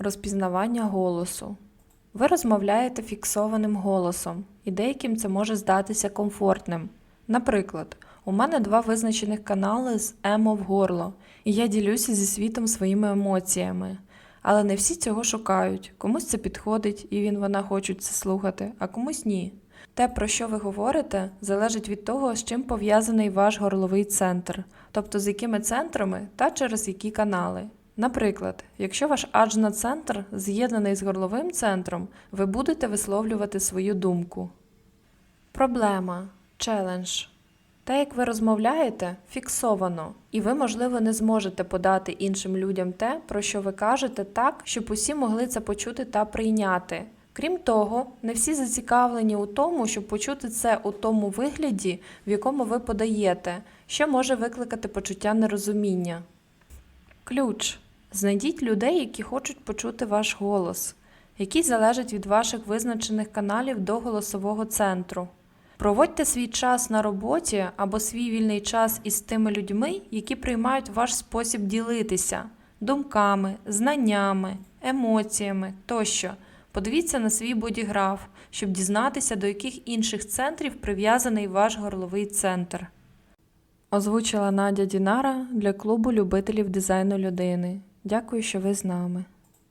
розпізнавання голосу. Ви розмовляєте фіксованим голосом, і деяким це може здатися комфортним. Наприклад, у мене два визначених канали з емо в горло, і я ділюся зі світом своїми емоціями. Але не всі цього шукають. Комусь це підходить, і він вона хочуть це слухати, а комусь ні. Те, про що ви говорите, залежить від того, з чим пов'язаний ваш горловий центр, тобто з якими центрами та через які канали. Наприклад, якщо ваш аджна-центр з'єднаний з горловим центром, ви будете висловлювати свою думку. Проблема челендж. Те, як ви розмовляєте, фіксовано, і ви, можливо, не зможете подати іншим людям те, про що ви кажете, так, щоб усі могли це почути та прийняти. Крім того, не всі зацікавлені у тому, щоб почути це у тому вигляді, в якому ви подаєте, що може викликати почуття нерозуміння. Ключ. Знайдіть людей, які хочуть почути ваш голос, який залежить від ваших визначених каналів до голосового центру. Проводьте свій час на роботі або свій вільний час із тими людьми, які приймають ваш спосіб ділитися думками, знаннями, емоціями тощо. Подивіться на свій бодіграф, щоб дізнатися, до яких інших центрів прив'язаний ваш горловий центр. Озвучила Надя Дінара для клубу любителів дизайну людини. Дякую, що ви з нами.